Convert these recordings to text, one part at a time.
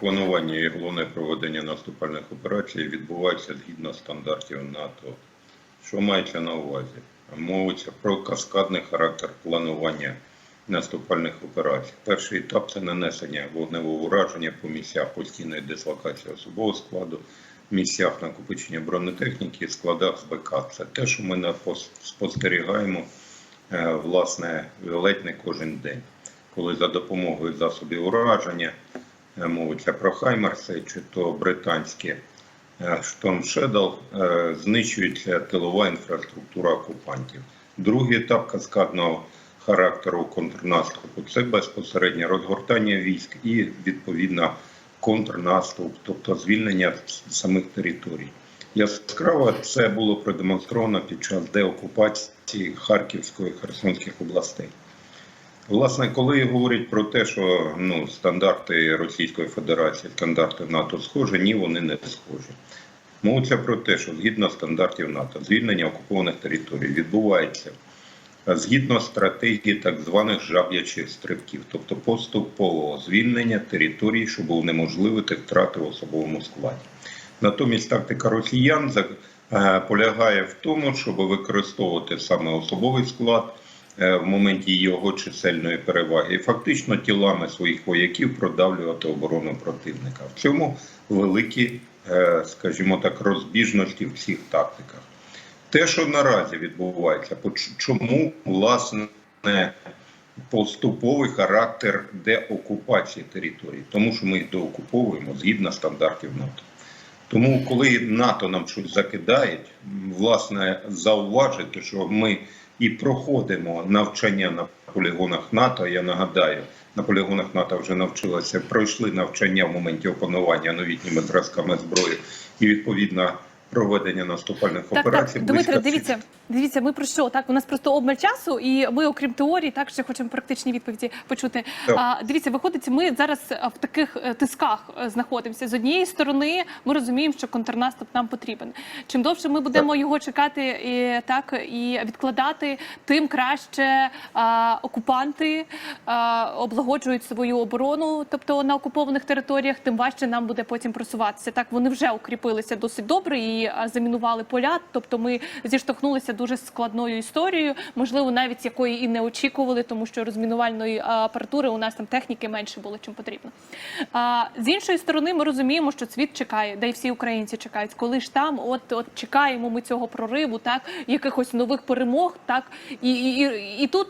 планування і головне проведення наступальних операцій відбувається згідно стандартів НАТО. Що мається на увазі? Мовиться про каскадний характер планування наступальних операцій. Перший етап це нанесення вогневого ураження по місцях постійної дислокації особового складу, місцях накопичення бронетехніки, складах з БК. Це те, що ми спостерігаємо е, власне ледь не кожен день, коли за допомогою засобів ураження мовиться про Хаймерси чи то британські Шторм Shadow, е, знищується тилова інфраструктура окупантів. Другий етап каскадного характеру контрнаступу це безпосереднє розгортання військ і відповідно контрнаступ, тобто звільнення самих територій. Яскраво це було продемонстровано під час деокупації Харківської і Херсонських областей. Власне, коли говорять про те, що ну, стандарти Російської Федерації, стандарти НАТО схожі, ні, вони не схожі. Мовиться про те, що згідно стандартів НАТО, звільнення окупованих територій відбувається згідно стратегії так званих жаб'ячих стрибків, тобто поступового звільнення територій, щоб унеможливити втрати в особовому складі. Натомість тактика росіян е, полягає в тому, щоб використовувати саме особовий склад в моменті його чисельної переваги, і фактично тілами своїх вояків продавлювати оборону противника. В цьому великі, е, скажімо так, розбіжності в всіх тактиках. Те, що наразі відбувається, чому власне поступовий характер деокупації територій, тому що ми їх деокуповуємо згідно стандартів НАТО. Тому, коли НАТО нам щось закидають, власне, зауважити, що ми і проходимо навчання на полігонах НАТО. Я нагадаю, на полігонах НАТО вже навчилися, пройшли навчання в моменті опанування новітніми зразками зброї і відповідно проведення наступальних Так, операцій. так, близько дивіться, дивіться, ми про що? Так, у нас просто обмаль часу, і ми, окрім теорії, так ще хочемо практичні відповіді почути. Так. А, дивіться, виходить, ми зараз в таких е, тисках е, знаходимося. З однієї сторони, ми розуміємо, що контрнаступ нам потрібен. Чим довше ми будемо його чекати і так і відкладати, тим краще а, окупанти а, облагоджують свою оборону, тобто на окупованих територіях, тим важче нам буде потім просуватися. Так вони вже укріпилися досить добре і замінували поля. Тобто ми зіштовхнулися дуже складною історією, можливо, навіть якої і не очікували, тому що розмінувальної апаратури у нас там техніки менше було, чим потрібно. А з іншої сторони, ми розуміємо, що світ чекає, да й всі українці чекають, коли ж там, от от чекаємо ми цього прориву, так якихось нових перемог, так і, і, і, і тут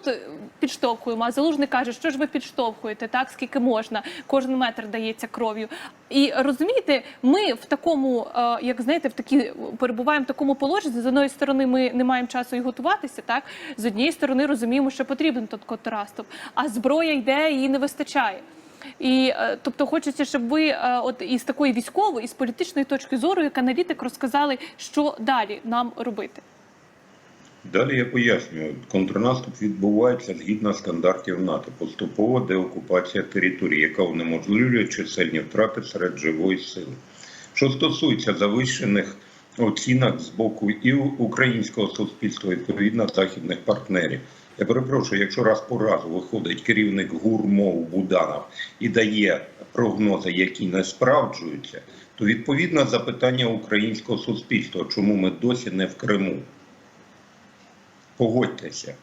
підштовхуємо. А залужний каже, що ж ви підштовхуєте, так скільки можна, кожен метр дається кров'ю. І розумієте, ми в такому, е, як знаєте, в такі перебуваємо в такому положенні. З одної сторони, ми не маємо часу і готуватися, так з однієї сторони розуміємо, що потрібен тут контраступ, а зброя йде, її не вистачає. І е, тобто хочеться, щоб ви е, от із такої військової, із політичної точки зору, як аналітик, розказали, що далі нам робити. Далі я пояснюю, контрнаступ відбувається згідно стандартів НАТО. Поступова деокупація території, яка унеможливлює чисельні втрати серед живої сили. Що стосується завищених оцінок з боку і українського суспільства, і, відповідно західних партнерів. Я перепрошую, якщо раз по разу виходить керівник гурмов Буданов і дає прогнози, які не справджуються, то відповідно запитання українського суспільства, чому ми досі не в Криму. Погодьтеся,